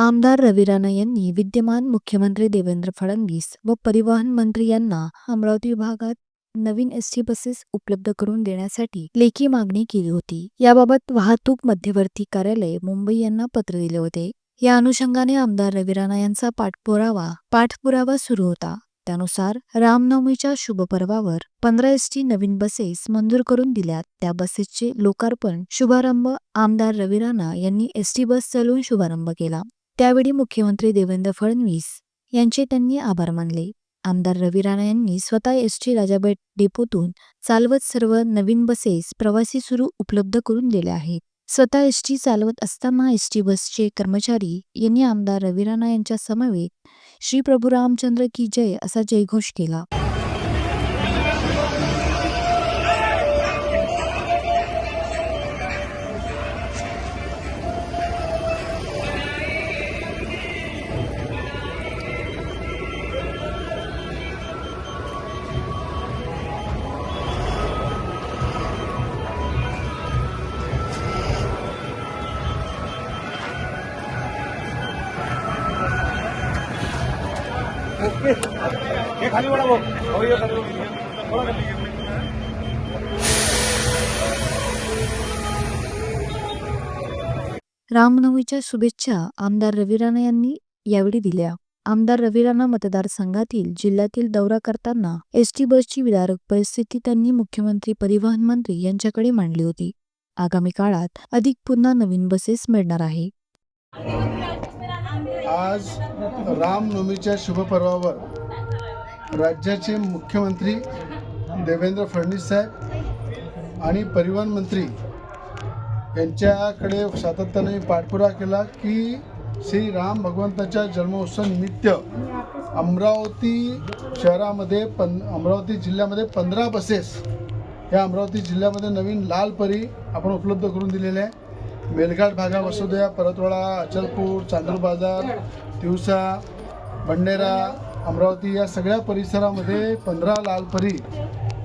आमदार रवी राणा यांनी विद्यमान मुख्यमंत्री देवेंद्र फडणवीस व परिवहन मंत्री यांना अमरावती विभागात नवीन एस टी बसेस उपलब्ध करून देण्यासाठी लेखी मागणी केली होती. याबाबत वाहतूक मध्यवर्ती कार्यालय मुंबई यांना पत्र दिले होते. या अनुषंगाने आमदार रवी राणा यांचा पाठपुरावा पाठपुरावा सुरू होता. त्यानुसार रामनवमीच्या शुभपर्वावर पंधरा एस टी नवीन बसेस मंजूर करून दिल्यात. त्या बसेसचे लोकार्पण शुभारंभ आमदार रवी राणा यांनी एस टी बस चालवून शुभारंभ केला. त्यावेळी मुख्यमंत्री देवेंद्र फडणवीस यांचे त्यांनी आभार मानले. आमदार रवी राणा यांनी स्वतः एस टी राजाबेट डेपोतून चालवत सर्व नवीन बसेस प्रवासी सुरू उपलब्ध करून दिल्या आहेत. स्वतः एस टी चालवत असताना एस टी बसचे कर्मचारी यांनी आमदार रवी राणा यांच्या समवेत श्री प्रभू रामचंद्र की जय असा जयघोष केला. हे खाली वळा भाऊ. खाली रामनवमीच्या शुभेच्छा आमदार रवी राणा यांनी यावेळी दिल्या. आमदार रवी राणा मतदारसंघातील जिल्ह्यातील दौरा करताना एस टी बसची विदारक परिस्थिती त्यांनी मुख्यमंत्री परिवहन मंत्री यांच्याकडे मांडली होती. आगामी काळात अधिक पुन्हा नवीन बसेस मिळणार आहे. आज रामनवमीच्या शुभपर्वावर राज्याचे मुख्यमंत्री देवेंद्र फडणवीस साहेब आणि परिवहन मंत्री यांच्याकडे सातत्याने मी केला की श्री राम भगवंताच्या जन्मोत्सव निमित्त अमरावती शहरामध्ये पन अमरावती जिल्ह्यामध्ये पंधरा बसेस या अमरावती जिल्ह्यामध्ये नवीन लाल परी आपण उपलब्ध करून दिलेल्या आहे मेलघाट भागा वसुदया परतवाडा अचलपूर चांदूर बाजार तिवसा बंडेरा अमरावती या सगळ्या परिसरामध्ये पंधरा लाल परी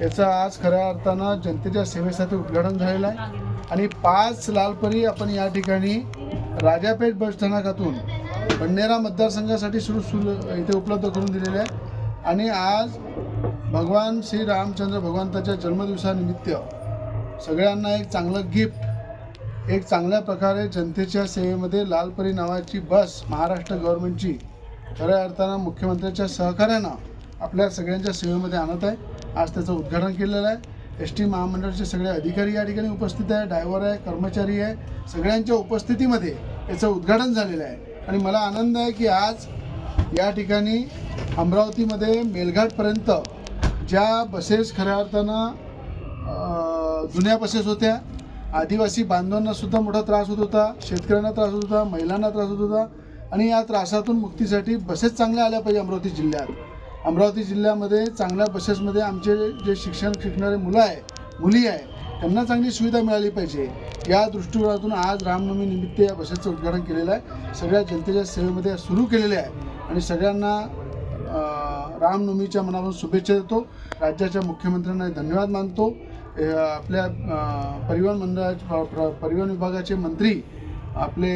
याचं आज खऱ्या अर्थानं जनतेच्या सेवेसाठी उद्घाटन झालेलं आहे. आणि पाच लालपरी आपण या ठिकाणी राजापेठ बसस्थानकातून बंडेरा मतदारसंघासाठी सुरू सुरू इथे उपलब्ध करून दिलेले आहे आणि आज भगवान श्री रामचंद्र भगवंताच्या जन्मदिवसानिमित्त सगळ्यांना एक चांगलं गिफ्ट एक चांगल्या प्रकारे जनतेच्या सेवेमध्ये लालपरी नावाची बस महाराष्ट्र गव्हर्नमेंटची खऱ्या अर्थानं मुख्यमंत्र्यांच्या सहकार्यानं आपल्या सगळ्यांच्या सेवेमध्ये आणत आहे. आज त्याचं उद्घाटन केलेलं आहे. एस टी महामंडळाचे सगळे अधिकारी या ठिकाणी उपस्थित आहे. ड्रायव्हर आहे कर्मचारी आहे. सगळ्यांच्या उपस्थितीमध्ये याचं उद्घाटन झालेलं आहे. आणि मला आनंद आहे की आज या ठिकाणी अमरावतीमध्ये मेलघाटपर्यंत ज्या बसेस खऱ्या अर्थानं जुन्या बसेस होत्या आदिवासी बांधवांना सुद्धा मोठा त्रास होत होता शेतकऱ्यांना त्रास होत होता महिलांना त्रास होत होता. आणि या त्रासातून मुक्तीसाठी बसेस चांगल्या आल्या पाहिजे अमरावती जिल्ह्यात. अमरावती जिल्ह्यामध्ये चांगल्या बसेसमध्ये आमचे जे शिक्षण शिकणारे मुलं आहे मुली आहे त्यांना चांगली सुविधा मिळाली पाहिजे. या दृष्टिकोनातून आज रामनवमी निमित्त या बसेसचं उद्घाटन केलेलं आहे. सगळ्या जनतेच्या सेवेमध्ये सुरू केलेले आहे आणि सगळ्यांना रामनवमीच्या मनापासून शुभेच्छा देतो. राज्याच्या मुख्यमंत्र्यांना धन्यवाद मानतो. आपल्या परिवहन मंडळाचे प- प्र- परिवहन विभागाचे मंत्री आपले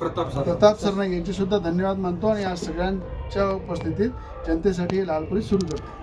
प्रताप सरनाईक यांचे सुद्धा धन्यवाद मानतो आणि आज सगळ्यांच्या उपस्थितीत जनतेसाठी लालपुरी सुरू करतो.